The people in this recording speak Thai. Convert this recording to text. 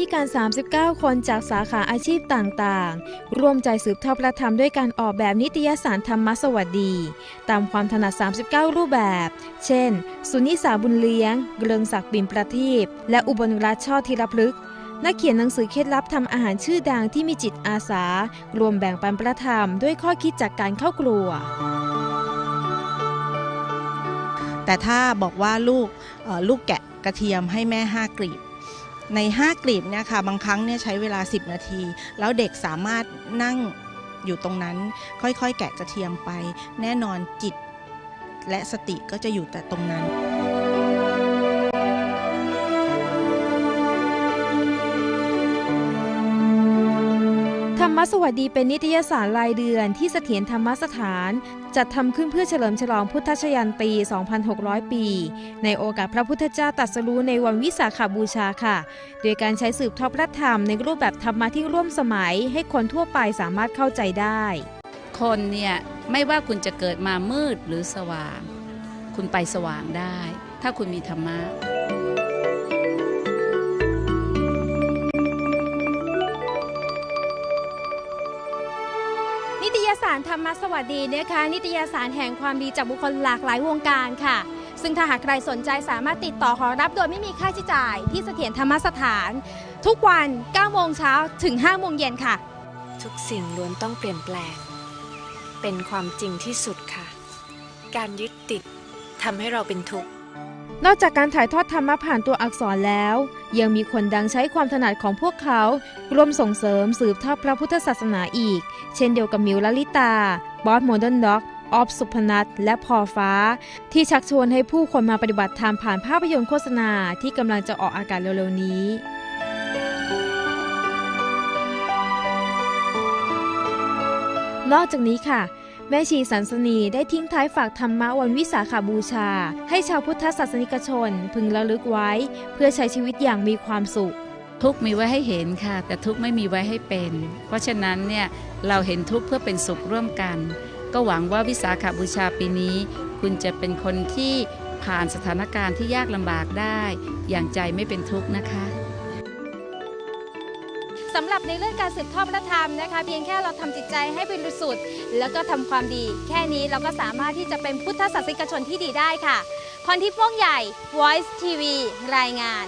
ธิการ 39 คนจากสาขาอาชีพต่างๆ ร่วมใจสืบทอดพระธรรมด้วยการออกแบบนิตยสารธรรมสวัสดี ตามความถนัด 39 รูปแบบ เช่น สุนิสาบุญเลี้ยง เกลืองศักดิ์ปิ่นประทีปและอุบลรัตน์ช่อธีรพฤกษ์นักเขียนหนังสือเคล็ดลับทำอาหารชื่อดังที่มีจิตอาสา รวมแบ่งปันพระธรรมด้วยข้อคิดจากการเข้าครัวแต่ถ้าบอกว่าลูกลูกแกะกระเทียมให้แม่ 5กลีบ ใน 5 กลีบเนี่ยค่ะบางครั้งเนี่ยใช้เวลา 10 นาที แล้วเด็กสามารถนั่งอยู่ตรงนั้น ค่อยๆ แกะกระเทียมไป แน่นอนจิตและสติก็จะอยู่แต่ตรงนั้น ธรรมสวัสดีเป็นนิตยสารรายเดือนที่เสถียรธรรมสถาน จัดทำขึ้นเพื่อเฉลิมฉลองพุทธชยันตี 2,600 ปี ในโอกาสพระพุทธเจ้าตรัสรู้ในวันวิสาขบูชาค่ะ โดยการใช้สืบทอดพระธรรมในรูปแบบธรรมะที่ร่วมสมัย ให้คนทั่วไปสามารถเข้าใจได้ คนเนี่ยไม่ว่าคุณจะเกิดมามืดหรือสว่าง คุณไปสว่างได้ ถ้าคุณมีธรรมะ สารธรรมสวัสดีนะคะนิตยสารแห่งความดีจากบุคคลหลากหลายวงการค่ะ ซึ่งถ้าหากใครสนใจสามารถติดต่อขอรับโดยไม่มีค่าใช้จ่ายที่เสถียรธรรมสถาน ทุกวัน 9 โมงเช้าถึง 5 โมงเย็นค่ะ ทุกสิ่งล้วนต้องเปลี่ยนแปลง เป็นความจริงที่สุดค่ะ การยึดติดทำให้เราเป็นทุกข์นอกจากการถ่ายทอดธรรมะผ่านตัวอักษรแล้ว ยังมีคนดังใช้ความถนัดของพวกเขาร่วมส่งเสริมสืบทอดพระพุทธศาสนาอีก เช่นเดียวกับมิวลลิตา บอสโมเดิร์นด็อกออฟสุพนัทและพอฟ้า ที่ชักชวนให้ผู้คนมาปฏิบัติธรรมผ่านภาพยนตร์โฆษณาที่กำลังจะออกอากาศเร็วๆนี้นอกจากนี้ค่ะ แม่ชีสันสนีได้ทิ้งท้ายฝากธรรมะวันวิสาขาบูชา ให้ชาวพุทธศาสนิกชนพึงระลึกไว้ เพื่อใช้ชีวิตอย่างมีความสุข ทุกมีไว้ให้เห็นค่ะ แต่ทุกไม่มีไว้ให้เป็น เพราะฉะนั้นเนี่ยเราเห็นทุกเพื่อเป็นสุขร่วมกัน ก็หวังว่าวิสาขาบูชาปีนี้ คุณจะเป็นคนที่ผ่านสถานการณ์ที่ยากลำบากได้ อย่างใจไม่เป็นทุกข์นะคะ สำหรับในเรื่องการสืบทอดพระธรรมนะคะ เพียงแค่เราทำจิตใจให้บริสุทธิ์แล้วก็ทำความดี แค่นี้เราก็สามารถที่จะเป็นพุทธศาสนิกชนที่ดีได้ค่ะพรทิพย์ม่วงใหญ่ Voice TV รายงาน